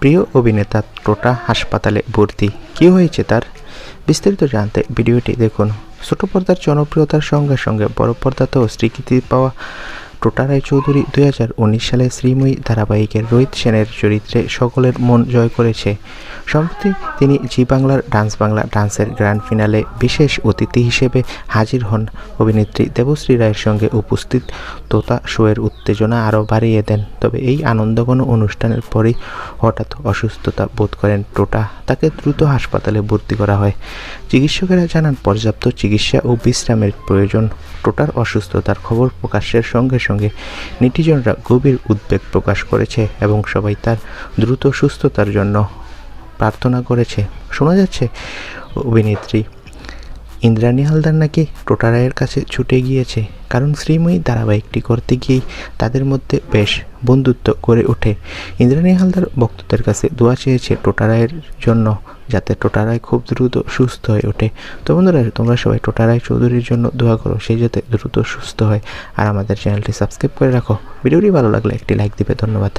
প্রিয় অভিনেতা টোটা হাসপাতালে ভর্তি। কি হয়েছে তার? বিস্তারিত জানতে ভিডিওটি দেখুন। ছোট পর্দার জনপ্রিয়তার সঙ্গে সঙ্গে বড় পর্দাতেও স্বীকৃতি পাওয়া টোটা রায়চৌধুরী দুই হাজার উনিশ সালে শ্রীময়ী ধারাবাহিকের রোহিত সেনের চরিত্রে সকলের মন জয় করেছে। সম্প্রতি তিনি জি বাংলার ডান্স বাংলা ডান্সের গ্র্যান্ড ফিনালে বিশেষ অতিথি হিসেবে হাজির হন। অভিনেত্রী দেবশ্রী রায়ের সঙ্গে উপস্থিত তোতা শোয়ের উত্তেজনা আরও বাড়িয়ে দেন। তবে এই আনন্দঘন অনুষ্ঠানের পরেই হঠাৎ অসুস্থতা বোধ করেন টোটা তাকে দ্রুত হাসপাতালে ভর্তি করা হয়। চিকিৎসকেরা জানান, পর্যাপ্ত চিকিৎসা ও বিশ্রামের প্রয়োজন। টোটার অসুস্থতার খবর প্রকাশের সঙ্গে সঙ্গে নেটিজনরা গভীর উদ্বেগ প্রকাশ করেছে এবং সবাই তার দ্রুত সুস্থতার জন্য প্রার্থনা করেছে। শোনা যাচ্ছে, অভিনেত্রী ইন্দ্রাণী হালদার নাকি টোটা রায়ের কাছে ছুটে গিয়েছে। কারণ শ্রীময়ী ধারাবাহিকটি করতে গিয়েই তাদের মধ্যে বেশ বন্ধুত্ব করে ওঠে। ইন্দ্রাণী হালদার ভক্তদের কাছে দোয়া চেয়েছে টোটা রায়ের জন্য, যাতে টোটা রায় খুব দ্রুত সুস্থ হয়ে ওঠে। তো বন্ধুরা, তোমরা সবাই টোটা রায় চৌধুরীর জন্য দোয়া করো সেই যাতে দ্রুত সুস্থ হয়। আর আমাদের চ্যানেলটি সাবস্ক্রাইব করে রাখো। ভিডিওটি ভালো লাগলে একটি লাইক দিবে, ধন্যবাদ।